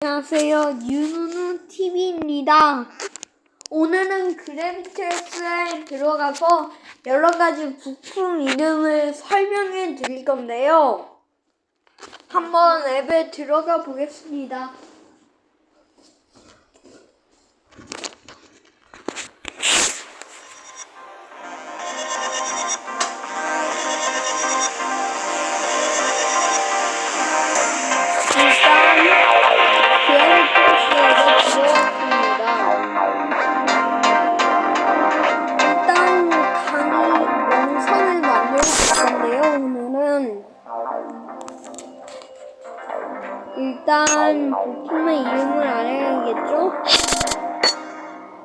안녕하세요. 유누누 TV입니다. 오늘은 그래비테스에 들어가서 여러 가지 부품 이름을 설명해 드릴 건데요. 한번 앱에 들어가 보겠습니다.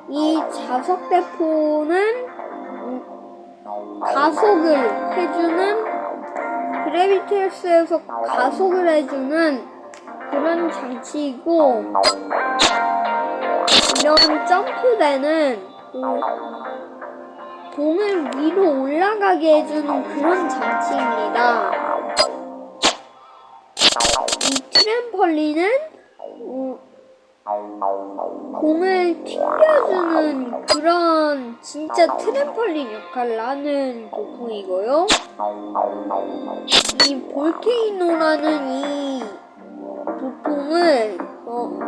이 자석 대포는 음, 가속을 해주는 그래비테스에서 가속을 해주는 그런 장치이고 이런 점프대는 그 공을 위로 올라가게 해주는 그런 장치입니다. 이 트램펄린은 어, 공을 튕겨주는 그런 진짜 트램펄린 역할을 하는 부품이고요. 이 볼케이노라는 이 부품은 어,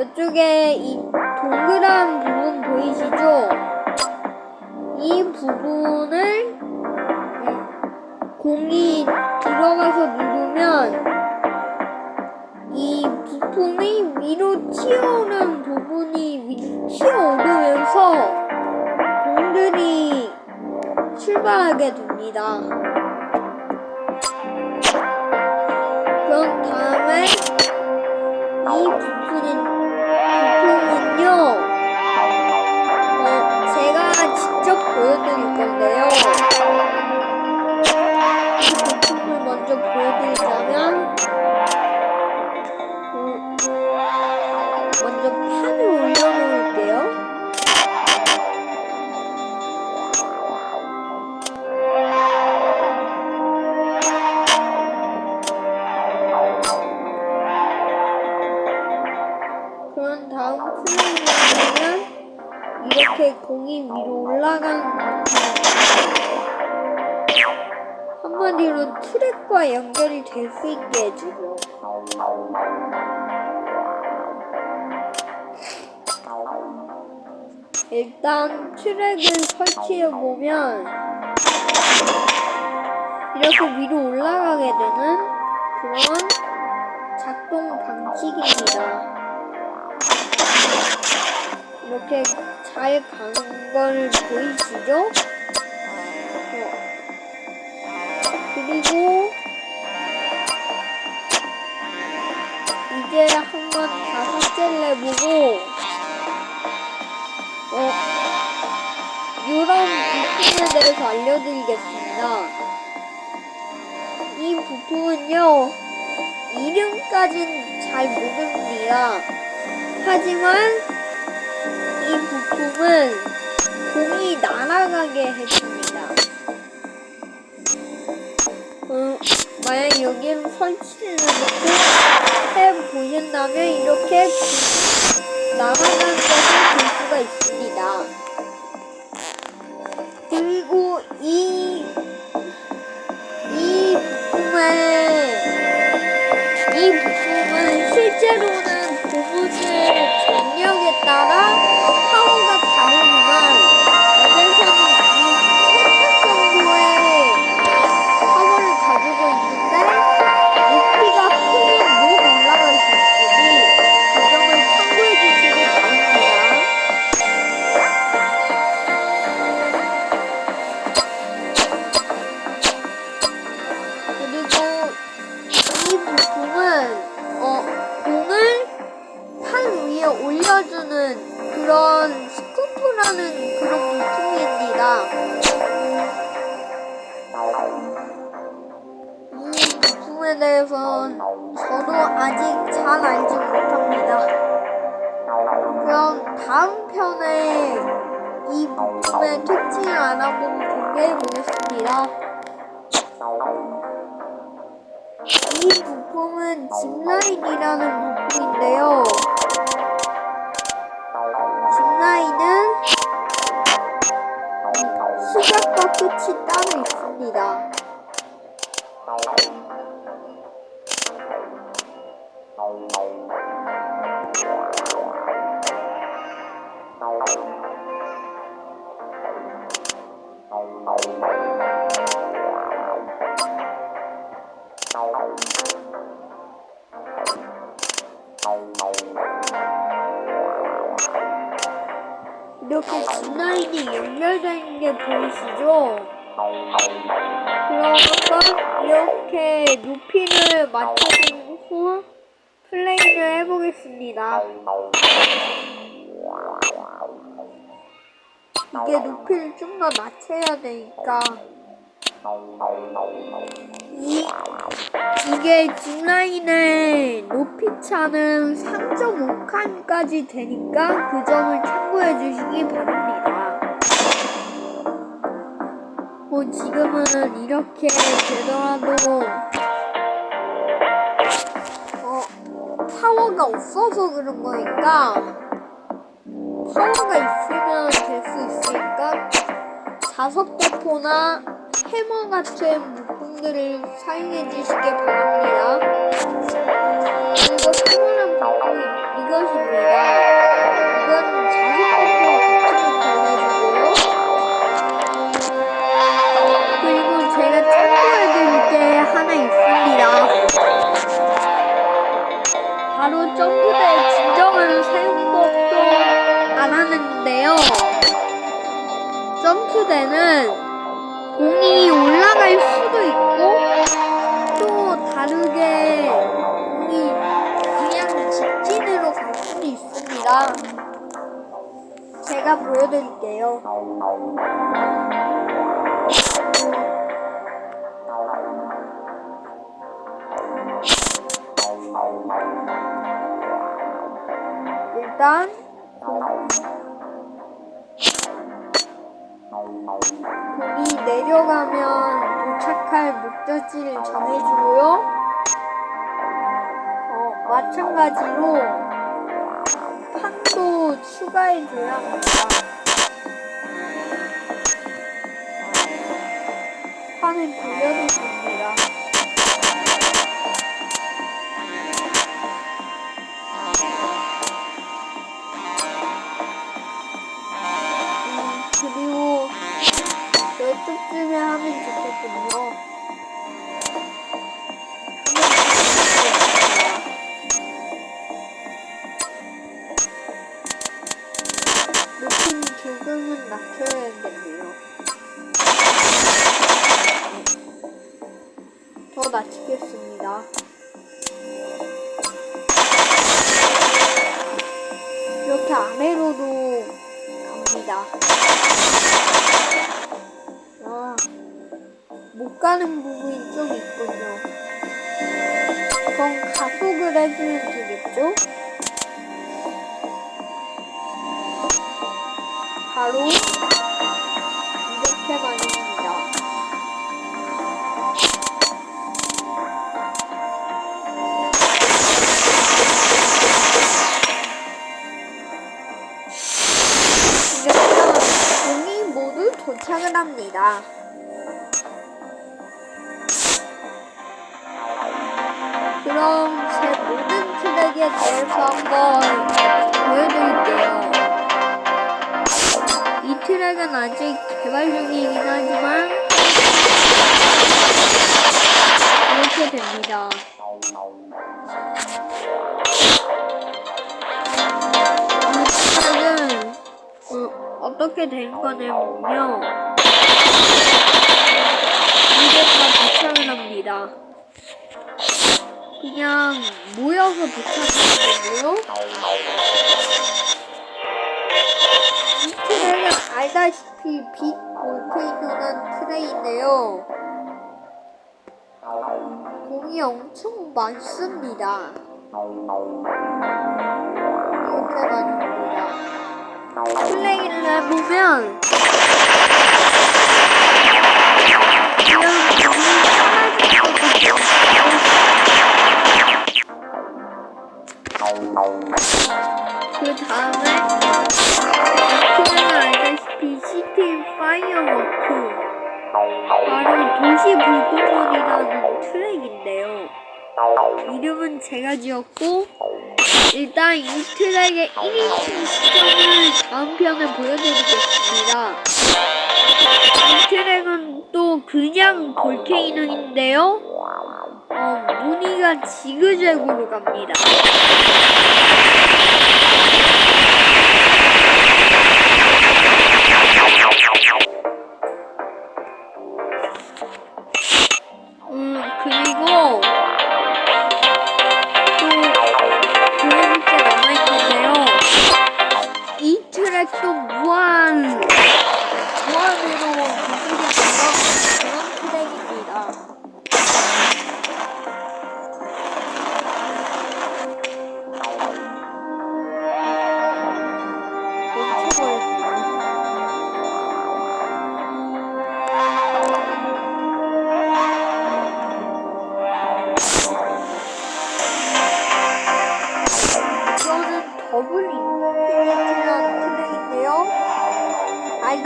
이쪽에 이 동그란 부분 보이시죠? 이 부분을 음, 공이 들어가서 누르면 튀어오른 부분이 위로 튀어오르면서 공들이 출발하게 됩니다. 그런 다음에 이 부품은, 부품은요, 어, 제가 직접 보여드릴 건데요. 이렇게 공이 위로 올라가는 한마디로 트랙과 연결이 될 수 있게 해주죠. 일단 트랙을 설치해 보면 이렇게 위로 올라가게 되는 그런 작동 방식입니다. 이렇게 잘 가는 걸 보이시죠? 어. 그리고 이제 한 번 다섯째를 해보고 어, 이런 부품에 대해서 알려드리겠습니다. 이 부품은요, 이름까진 잘 모릅니다. 하지만 이 부품은 공이 날아가게 해줍니다. 어, 만약 여기를 설치를 놓고 해보신다면 이렇게 날아가는 것을 볼 수가 있습니다. 그리고 이, 이 부품은, 이 부품은 실제로 그리고 이 부품은 어, 공을 판 위에 올려주는 그런 스쿠프라는 그런 부품입니다. 이 부품에 대해선 저도 아직 잘 알지 못합니다. 그럼 다음 편에 이 부품의 특징을 알아보고 공개해 보겠습니다. 이 부품은 짚라인이라는 부품인데 있는데요. 짚라인은 시작과 끝이 따로 있습니다. 이렇게 짚라인이 있는 게 보이시죠? 한번 이렇게 높이를 맞춰준 후 플레이를 해보겠습니다. 이게 높이를 좀 더 낮춰야 되니까 이, 이게 짚라인의 높이 차는 3.5칸까지 되니까 그 점을 참고해 주시기 바랍니다. 뭐 지금은 이렇게 되더라도 어, 파워가 없어서 그런 거니까 파워가 있으면 될 수 있으니까 자석 대포나 해머 같은 물품들을 사용해 주시기 바랍니다. 그리고 사용하는 방법이 이것입니다. 이건 자석 대포 버튼을 걸어주고요. 그리고 제가 참고해 드릴 게 하나 있습니다. 바로 점프대의 진정한 사용법도 알아냈는데요. 점프대는 공이 올라갈 수도 있고 또 다르게 공이 그냥 직진으로 갈 수도 있습니다. 제가 보여드릴게요. 일단 공 이 내려가면 도착할 목적지를 정해주고요. 어, 마찬가지로 판도 추가해줘야 합니다. 판을 돌려도 됩니다. 하면 좋겠군요. 높이는 조금은 낮춰야겠네요. 더 낮추겠습니다. 이렇게 아래로도 갑니다. 못 가는 부분이 좀 있군요. 그럼 가속을 해주면 되겠죠? 바로 이렇게 말입니다. 이러면 공이 모두 도착을 합니다. 그럼 제 모든 트랙에 대해서 한번 보여드릴게요. 이 트랙은 아직 개발 중이긴 하지만 이렇게 됩니다. 이 트랙은 어, 어떻게 된 거냐면요. 이게 다 도착을 합니다. 그냥 모여서 도착하는 거고요. 이 트레이는 알다시피 빛 볼케이노는 트레이인데요. 공이 엄청 많습니다. 이렇게 많습니다. 플레이를 해보면 그 다음에 아프면 알다시피 시티 파이어워크 바로 도시 불꽃놀이라는 트랙인데요. 이름은 제가 지었고 일단 이 트랙의 1인칭 시점을 다음 편에 보여드리겠습니다. 이 트랙은 또 그냥 볼케이노인데요. 어, 무늬가 지그재그로 갑니다.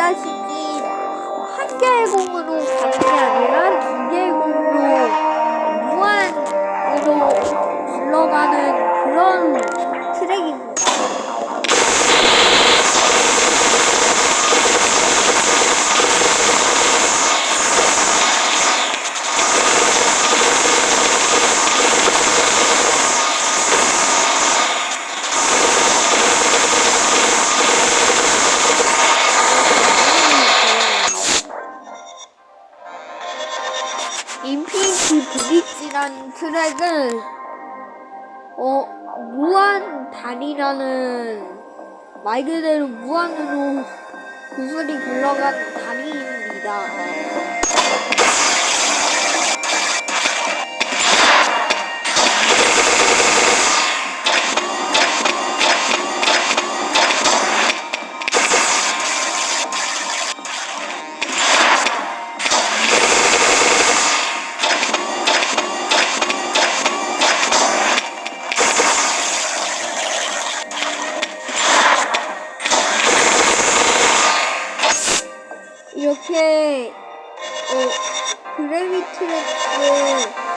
알다시피 한 개의 공으로 어 무한 다리라는 말 그대로 무한으로 구슬이 굴러간 다리입니다. Merve Türekli.